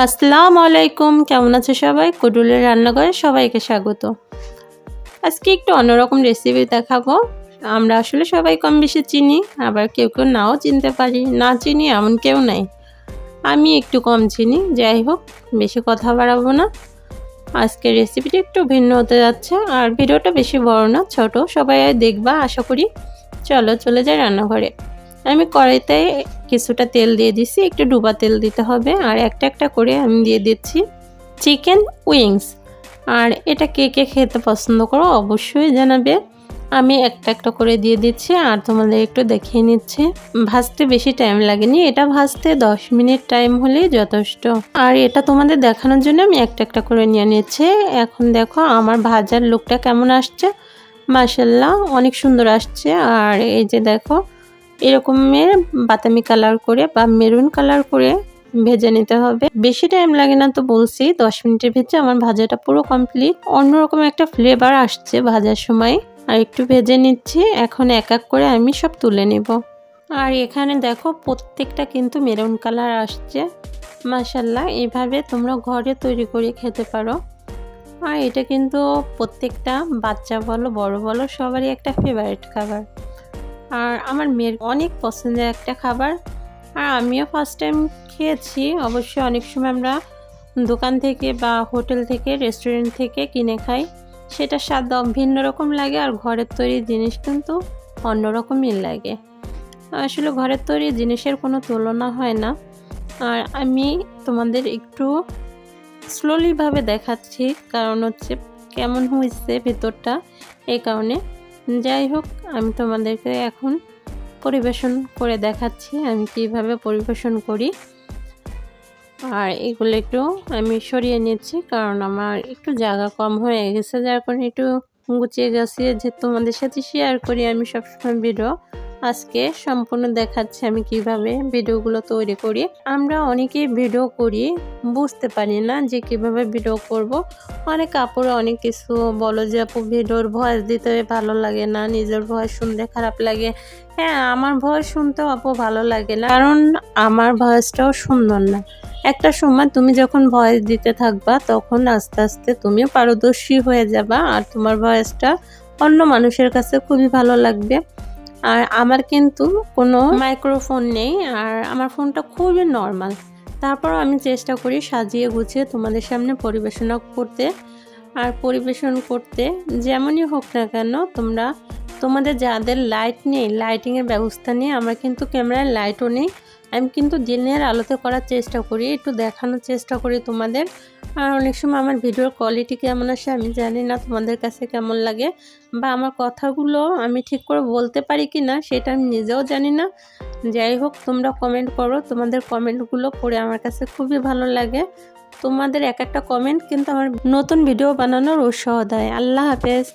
আসসালামু আলাইকুম। কেমন আছে সবাই? কুডুলের রান্নাঘরে সবাইকে স্বাগত। আজকে একটু অন্যরকম রেসিপি দেখাবো। আমরা আসলে সবাই কম বেশি চিনি, আবার কেউ কেউ নাও চিনতে পারি। না চিনি এমন কেউ নাই। আমি একটু কম চিনি, যাই হোক, বেশি কথা বাড়াবো না। আজকের রেসিপিটা একটু ভিন্ন হতে যাচ্ছে, আর ভিডিওটা বেশি বড় না, ছোট। সবাই দেখবা, আশা করি। চলো, চলে যাই রান্নাঘরে। আমি কড়াইতে কিছুটা তেল দিয়ে দিছি, একটু ডুবা তেল দিতে হবে, আর একটা একটা করে আমি দিয়ে দিচ্ছি চিকেন উইংস। আর এটা কে কে খেতে পছন্দ করো অবশ্যই জানাবে। আমি একটা একটা করে দিয়ে দিচ্ছি, আর তোমাদের একটু দেখিয়ে নিচ্ছি। ভাজতে বেশি টাইম লাগেনি, এটা ভাজতে দশ মিনিট টাইম হলেই যথেষ্ট। আর এটা তোমাদের দেখানোর জন্য আমি একটা একটা করে নিয়ে নিচ্ছি। এখন দেখো আমার ভাজার লুকটা কেমন আসছে। মাসাল্লাহ অনেক সুন্দর আসছে। আর এই যে দেখো এরকমের বাদামি কালার করে বা মেরুন কালার করে ভেজে নিতে হবে। বেশি টাইম লাগে না তো বলছি, দশ মিনিটের ভেজে আমার ভাজাটা পুরো কমপ্লিট অন্যরকম একটা ফ্লেভার আসছে ভাজার সময়। আর একটু ভেজে নিচ্ছি, এখন এক এক করে আমি সব তুলে নেব। আর এখানে দেখো প্রত্যেকটা কিন্তু মেরুন কালার আসছে। মাসাল্লাহ এভাবে তোমরা ঘরে তৈরি করে খেতে পারো। আর এটা কিন্তু প্রত্যেকটা বাচ্চা বলো, বড় বলো, সবারই একটা ফেভারিট খাবার। আর আমার মেয়ের অনেক পছন্দের একটা খাবার। আর আমিও ফার্স্ট টাইম খেয়েছি। অবশ্যই অনেক সময় আমরা দোকান থেকে বা হোটেল থেকে রেস্টুরেন্ট থেকে কিনে খাই। সেটা স্বাদ ভিন্ন রকম লাগে আর ঘরের তৈরি জিনিস কিন্তু অন্যরকমই লাগে। আসলে ঘরের তৈরি জিনিসের কোনো তুলনা হয় না। আর আমি তোমাদের একটু স্লোলিভাবে দেখাচ্ছি। কারণ হচ্ছে কেমন হয়েছে ভেতরটা এই কারণে। যাই হোক, আমি তোমাদেরকে এখন পরিবেশন করে দেখাচ্ছি আমি কীভাবে পরিবেশন করি। আর এগুলো একটু আমি সরিয়ে নিচ্ছি কারণ আমার একটু জায়গা কম হয়ে গেছে, যার কারণে একটু গুছিয়ে গেছে যে তোমাদের সাথে শেয়ার করি আমি সবসময় ভিডিও আজকে সম্পূর্ণ দেখাচ্ছি আমি কীভাবে ভিডিওগুলো তৈরি করি। আমরা অনেকেই ভিডিও করি, বুঝতে পারি না যে কীভাবে ভিডিও করব। অনেক কাপড়ে অনেক কিছু বলো যে, আপু, ভিডিওর ভয়েস দিতে ভালো লাগে না, নিজের ভয়েস শুনতে খারাপ লাগে। হ্যাঁ আমার ভয়েস শুনতেও আপু ভালো লাগে না, কারণ আমার ভয়েসটাও সুন্দর না। একটা সময় তুমি যখন ভয়েস দিতে থাকবা, তখন আস্তে আস্তে তুমিও পারদর্শী হয়ে যাবা, আর তোমার ভয়েসটা অন্য মানুষের কাছে খুবই ভালো লাগবে। আর আমার কিন্তু কোনো মাইক্রোফোন নেই আর আমার ফোনটা খুবই নর্মাল তারপর আমি চেষ্টা করি সাজিয়ে গুছিয়ে তোমাদের সামনে পরিবেশনা করতে। আর পরিবেশন করতে, যেমনই হোক না কেন, তোমরা তোমাদের যাদের লাইট নেই লাইটিংয়ের ব্যবস্থা নেই, আমার কিন্তু ক্যামেরায় লাইটও নেই। আমি কিন্তু দিনের আলোতে করার চেষ্টা করি, একটু দেখানোর চেষ্টা করি তোমাদের। আর অনেক সময় আমার ভিডিওর কোয়ালিটি কেমন আসে আমি জানি না তোমাদের কাছে কেমন লাগে, বা আমার কথাগুলো আমি ঠিক করে বলতে পারি কি না সেটা আমি নিজেও জানি না। যাই হোক, তোমরা কমেন্ট করো, তোমাদের কমেন্টগুলো পড়ে আমার কাছে খুবই ভালো লাগে। তোমাদের এক একটা কমেন্ট কিন্তু আমার নতুন ভিডিও বানানোর উৎসাহ দেয়। আল্লাহ হাফেজ।